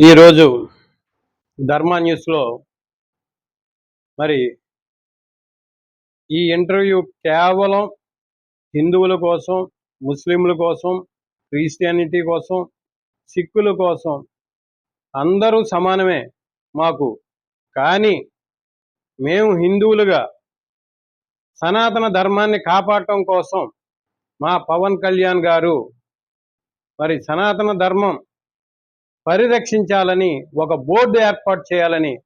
ఈరోజు ధర్మా న్యూస్లో మరి ఈ ఇంటర్వ్యూ కేవలం హిందువుల కోసం ముస్లింల కోసం క్రిస్టియానిటీ కోసం సిక్కుల కోసం అందరూ సమానమే మాకు. కానీ మేము హిందువులుగా సనాతన ధర్మాన్ని కాపాడటం కోసం మా పవన్ కళ్యాణ్ గారు మరి సనాతన ధర్మం పరిరక్షించాలని ఒక బోర్డు ఏర్పాటు చేయాలని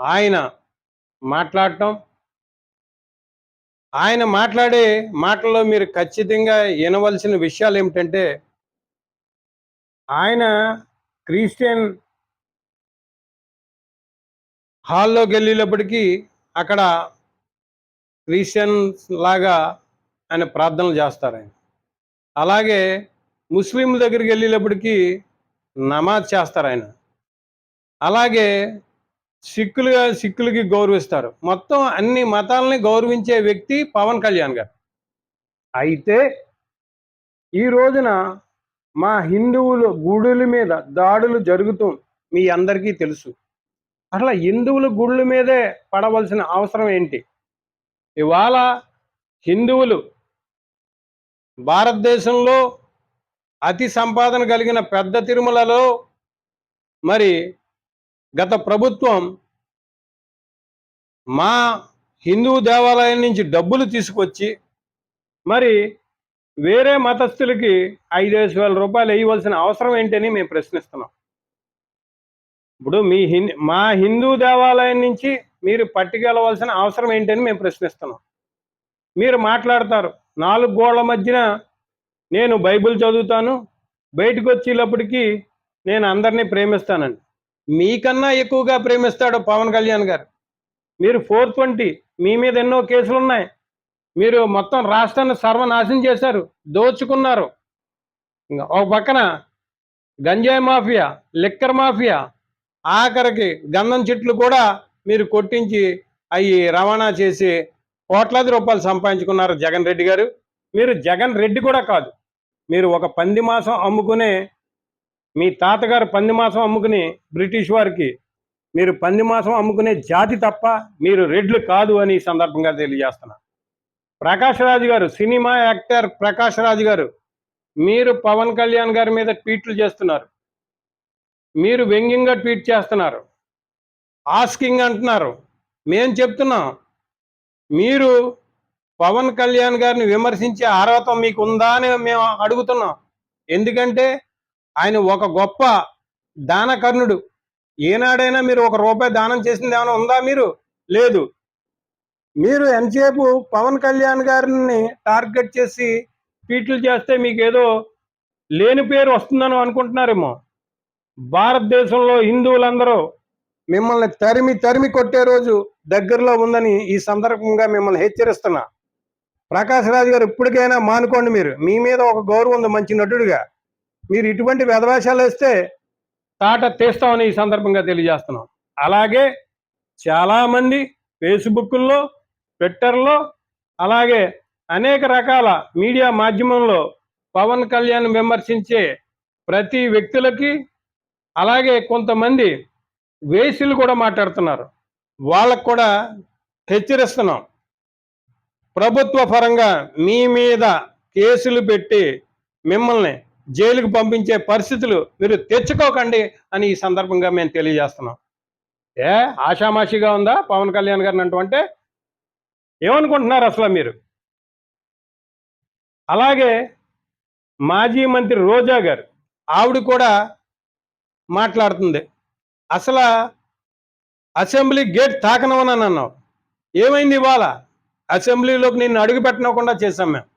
ఆయన మాట్లాడటం. ఆయన మాట్లాడే మాటల్లో మీరు ఖచ్చితంగా వినవలసిన విషయాలు ఏమిటంటే ఆయన క్రిస్టియన్ హాల్లోకి వెళ్ళేటప్పటికీ అక్కడ క్రిస్టియన్స్ లాగా ఆయన ప్రార్థనలు చేస్తారు ఆయన. అలాగే ముస్లింల దగ్గరికి వెళ్ళేటప్పటికీ నమాజ్ చేస్తారు ఆయన. అలాగే సిక్కులుగా సిక్కులకి గౌరవిస్తారు. మొత్తం అన్ని మతాలని గౌరవించే వ్యక్తి పవన్ కళ్యాణ్ గారు. అయితే ఈ రోజున మా హిందువులు గుడుల మీద దాడులు జరుగుతూ మీ అందరికీ తెలుసు. అట్లా హిందువుల గుడుల మీదే పడవలసిన అవసరం ఏంటి? ఇవాళ హిందువులు భారతదేశంలో అతి సంపాదన కలిగిన పెద్ద తిరుమలలో మరి గత ప్రభుత్వం మా హిందూ దేవాలయం నుంచి డబ్బులు తీసుకొచ్చి మరి వేరే మతస్థులకి ఐదేసి వేల రూపాయలు వేయవలసిన అవసరం ఏంటని మేము ప్రశ్నిస్తున్నాం. ఇప్పుడు మీ హిందూ మా హిందూ దేవాలయం నుంచి మీరు పట్టుకెళ్ళవలసిన అవసరం ఏంటని మేము ప్రశ్నిస్తున్నాం. మీరు మాట్లాడతారు. నాలుగు గోళ్ళ మధ్యన నేను బైబిల్ చదువుతాను బయటకు వచ్చేటప్పటికి నేను అందరినీ ప్రేమిస్తానండి. మీకన్నా ఎక్కువగా ప్రేమిస్తాడు పవన్ కళ్యాణ్ గారు. మీరు ఫోర్ ట్వంటీ మీ మీద ఎన్నో కేసులు ఉన్నాయి. మీరు మొత్తం రాష్ట్రాన్ని సర్వనాశనం చేశారు దోచుకున్నారు. ఒక పక్కన గంజాయి మాఫియా లిక్కర్ మాఫియా ఆఖరికి గంధం చెట్లు కూడా మీరు కొట్టించి అవి రవాణా చేసి కోట్లాది రూపాయలు సంపాదించుకున్నారు జగన్ రెడ్డి గారు. మీరు జగన్ రెడ్డి కూడా కాదు. మీరు ఒక పంది మాసం అమ్ముకునే మీ తాతగారు పంది మాసం అమ్ముకుని బ్రిటిష్ వారికి మీరు పంది మాసం అమ్ముకునే జాతి తప్ప మీరు రెడ్లు కాదు అని ఈ సందర్భంగా తెలియజేస్తున్నా. ప్రకాష్ రాజు గారు సినిమా యాక్టర్ ప్రకాష్ రాజు గారు మీరు పవన్ కళ్యాణ్ గారి మీద ట్వీట్లు చేస్తున్నారు. మీరు వ్యంగ్యంగా ట్వీట్ చేస్తున్నారు. ఆస్కింగ్ అంటున్నారు. మేం చెప్తున్నాం. మీరు పవన్ కళ్యాణ్ గారిని విమర్శించే అర్హత మీకు ఉందా అని మేము అడుగుతున్నాం. ఎందుకంటే ఆయన ఒక గొప్ప దానకర్ణుడు. ఏనాడైనా మీరు ఒక రూపాయి దానం చేసింది ఏమైనా ఉందా మీరు? లేదు. మీరు ఎంతసేపు పవన్ కళ్యాణ్ గారిని టార్గెట్ చేసి ట్వీట్లు చేస్తే మీకు ఏదో లేని పేరు వస్తుందని అనుకుంటున్నారేమో. భారతదేశంలో హిందువులందరూ మిమ్మల్ని తరిమి తరిమి కొట్టే రోజు దగ్గరలో ఉందని ఈ సందర్భంగా మిమ్మల్ని హెచ్చరిస్తున్నా. ప్రకాష్ రాజు గారు ఇప్పటికైనా మానుకోండి మీరు. మీ మీద ఒక గౌరవం ఉంది మంచి నటుడిగా. మీరు ఇటువంటి వెధవేషాలు వేస్తే తాట తీస్తామని ఈ సందర్భంగా తెలియజేస్తున్నాం. అలాగే చాలామంది ఫేస్బుక్లో ట్విట్టర్లో అలాగే అనేక రకాల మీడియా మాధ్యమంలో పవన్ కళ్యాణ్ విమర్శించే ప్రతి వ్యక్తులకి అలాగే కొంతమంది వేసులు కూడా మాట్లాడుతున్నారు. వాళ్ళకు కూడా హెచ్చరిస్తున్నాం. ప్రభుత్వ పరంగా మీ మీద కేసులు పెట్టి మిమ్మల్ని జైలుకు పంపించే పరిస్థితులు మీరు తెచ్చుకోకండి అని ఈ సందర్భంగా మేము తెలియజేస్తున్నాం. ఏ ఆషామాషిగా ఉందా? పవన్ కళ్యాణ్ గారిని అంటుంటే ఏమనుకుంటున్నారు అసలు మీరు? అలాగే మాజీ మంత్రి రోజా గారు ఆవిడ కూడా మాట్లాడుతుంది. అసలు అసెంబ్లీ గేట్ తాకనవని అన్నావు. ఏమైంది ఇవాళ? అసెంబ్లీలోకి నిన్ను అడుగు పెట్టనకుండా చేశాం మేము.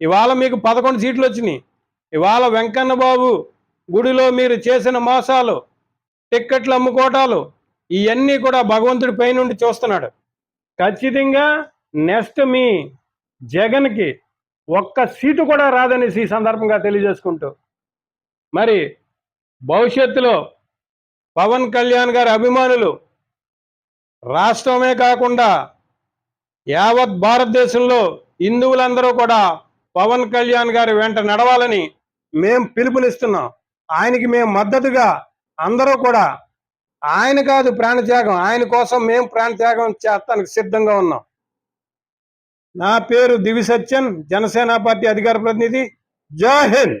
ఇవాళ మీకు పదకొండు సీట్లు వచ్చినాయి. ఇవాళ వెంకన్న బాబు గుడిలో మీరు చేసిన మోసాలు టిక్కెట్లు అమ్ముకోవటాలు ఇవన్నీ కూడా భగవంతుడి పైనుండి చూస్తున్నాడు. ఖచ్చితంగా నెక్స్ట్ మీ జగన్కి ఒక్క సీటు కూడా రాదనేసి ఈ సందర్భంగా తెలియజేసుకుంటూ. మరి భవిష్యత్తులో పవన్ కళ్యాణ్ గారి అభిమానులు రాష్ట్రమే కాకుండా యావత్ భారతదేశంలో హిందువులందరూ కూడా పవన్ కళ్యాణ్ గారి వెంట నడవాలని మేం పిలుపునిస్తున్నాం. ఆయనకి మేము మద్దతుగా అందరూ కూడా ఆయన కాదు ప్రాణత్యాగం ఆయన కోసం మేము ప్రాణత్యాగం చేస్తానికి సిద్ధంగా ఉన్నాం. నా పేరు దివి సత్యన్ జనసేన పార్టీ అధికార ప్రతినిధి. జై హింద్!